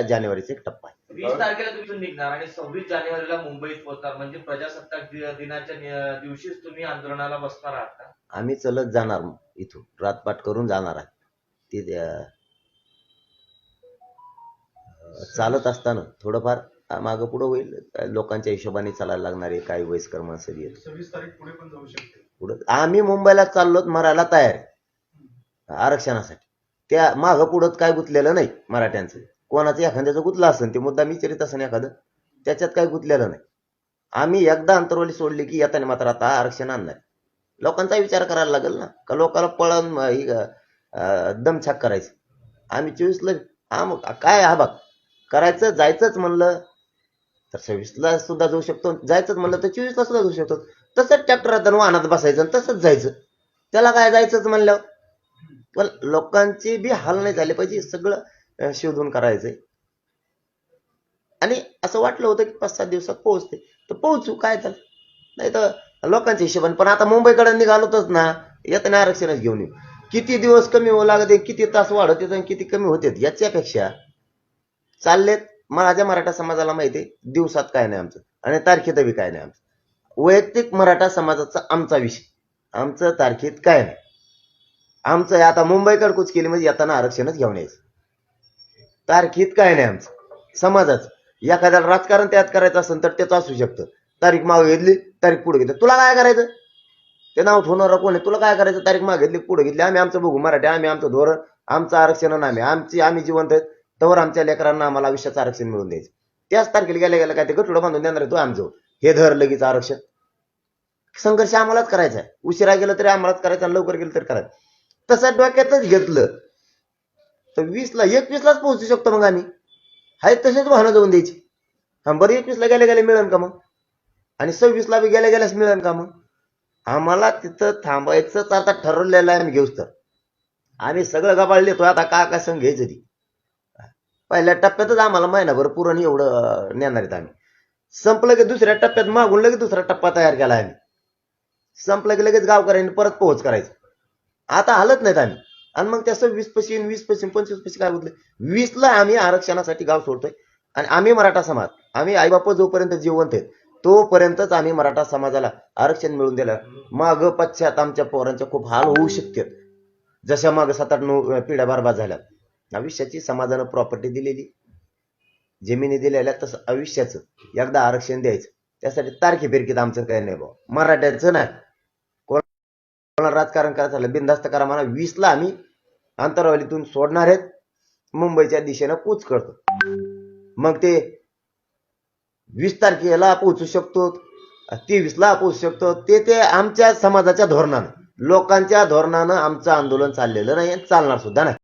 जानेवारीचा एक टप्पा आहे. वीस तारखेला तुम्ही निघणार आणि सव्वीस जानेवारीला मुंबईत पोहोचणार. म्हणजे प्रजासत्ताक दि- दिनाच्या नि- दिवशीच तुम्ही आंदोलनाला बसणार आहात का? आम्ही चलत जाणार इथून. रातपाट करून जाणार आहे ते अं, चालत असताना थोडंफार मागं पुढं होईल. लोकांच्या हिशोबाने चालायला लागणार आहे काही वयस्कर माणसं बी आहेत. सव्वीस तारीख पुढे पण जाऊ शकते. पुढं आम्ही मुंबईला चाललोत मरायला तयार. आहे आरक्षणासाठी. त्या मागं पुढं काय गुंतलेलं नाही मराठ्यांचं. कोणाचं एखाद्याचं गुतला असेल ते मुद्दा मी चरित असेल एखादं त्याच्यात काय गुतलेलं नाही. आम्ही एकदा अंतरवली सोडली की येताना मात्र आता आरक्षण आणणार. लोकांचा विचार करायला लागेल ना का लोकांना पळण ही, दमछाक करायचं. आम्ही चोवीसला हा मग काय हा बघ करायचं जायचंच म्हणलं तर सव्वीसला सुद्धा जाऊ शकतो जायचंच म्हणलं तर चोवीसला सुद्धा जाऊ शकतो. तसंच ट्रॅक्टरात आणि वाहनात बसायचं तसंच जायचं. त्याला काय जायचंच म्हणलं? पण लोकांची बी हाल नाही झाले पाहिजे सगळं शोधून करायचंय आणि असं वाटलं होतं की पाच सात दिवसात पोहोचते. तर पोहोचू काय झालं नाही तर लोकांच्या हिशोबाने पण आता मुंबईकडे निघालोतच ना येताना आरक्षणच घेऊन येऊ. किती दिवस कमी होऊ लागते किती तास वाढत येत आणि किती कमी होते याच्यापेक्षा चाललेत माझ्या मराठा समाजाला माहिती आहे दिवसात काय नाही आमचं आणि तारखेत बी काय नाही आमचं. वैयक्तिक मराठा समाजाचा आमचा विषय. आमचं तारखेत काय नाही. आमचं आता मुंबईकडे कुच केली म्हणजे येताना आरक्षणच घेऊन यायचं. तारखेत काय नाही आमचं. समाजाच. एखाद्याला राजकारण त्यात करायचं असेल तर त्याचं असू शकतं. तारीख मागे घेतली तारीख पुढे घेतली. तुला काय करायचं? ते नाव ठेवणारा कोण आहे? तुला काय करायचं? तारीख मागे घेतली पुढे घेतली. आम्ही आमचं बघू मराठी आम्ही आमचं धोरण आमचं आरक्षण आम्ही. आमची आम्ही जिवंत आहेत. तवर आमच्या लेकरांना आम्हाला आयुष्याचं आरक्षण मिळून द्यायचं. त्याच तारखेला गेल्या गेल्या काय ते गटुडं बांधून देणार आहे तो आमचं. हे धर लगेच आरक्षण. संघर्ष आम्हालाच करायचा आहे. उशिरा गेलं तरी आम्हालाच करायचा आणि लवकर गेलं तरी करायचं. तसं डोक्यातच घेतलं. तर वीसला एकवीसलाच पोहोचू शकतो मग आम्ही. हाय तसेच वाहनं जाऊन द्यायची. हा बरं एकवीसला गेल्या गेल्या मिळेल का मग? आणि सव्वीसला बी गेल्या गेल्यास मिळेल का मग? आम्हाला तिथं थांबायचं आता ठरवलेलं आहे आम्ही घेऊच तर. आम्ही सगळं गबाळ देतो आता का काय संघ घ्यायचं ती. पहिल्या टप्प्यातच आम्हाला महिनाभर पुरण एवढं नेणार आहेत आम्ही. संपलं की दुसऱ्या टप्प्यात मागून लगेच दुसरा टप्पा तयार केला आम्ही. संपलं की लगेच गावकऱ्यांनी परत पोहोच करायचं. आता हलत नाहीत आम्ही. आणि मग त्याचं वीस पशी वीस पशी पंचवीस पशी काय बोलले वीसला आम्ही आरक्षणासाठी गाव सोडतोय. आणि आम्ही मराठा समाज आम्ही आईबाप जोपर्यंत जिवंत आहेत तोपर्यंतच आम्ही मराठा समाजाला आरक्षण मिळून दिलं. माग पश्चात आमच्या पोरांच्या खूप हाल होऊ शकतात जशा माग सात आठ नऊ पिढ्या बरबाद झाल्या. आयुष्याची समाजानं प्रॉपर्टी दिलेली. जमिनी दिलेल्या तसं आयुष्याचं. एकदा आरक्षण द्यायचं. त्यासाठी तारखे फिरकीत आमचं काही नाही भाऊ. मराठ्यांचं नाही. कोणाला राजकारण करायचं झालं बिनधास्त करा म्हणा. वीसला आम्ही आंतरवालीतून सोडणार आहेत. मुंबईच्या दिशेनं कूच करतो. मग ते वीस तारखेला पोहोचू शकतो. तेवीसला पोहोचू शकतो. ते ते आमच्या समाजाच्या धोरणानं लोकांच्या धोरणानं आमचं आंदोलन चाललेलं नाही चालणार सुद्धा नाही.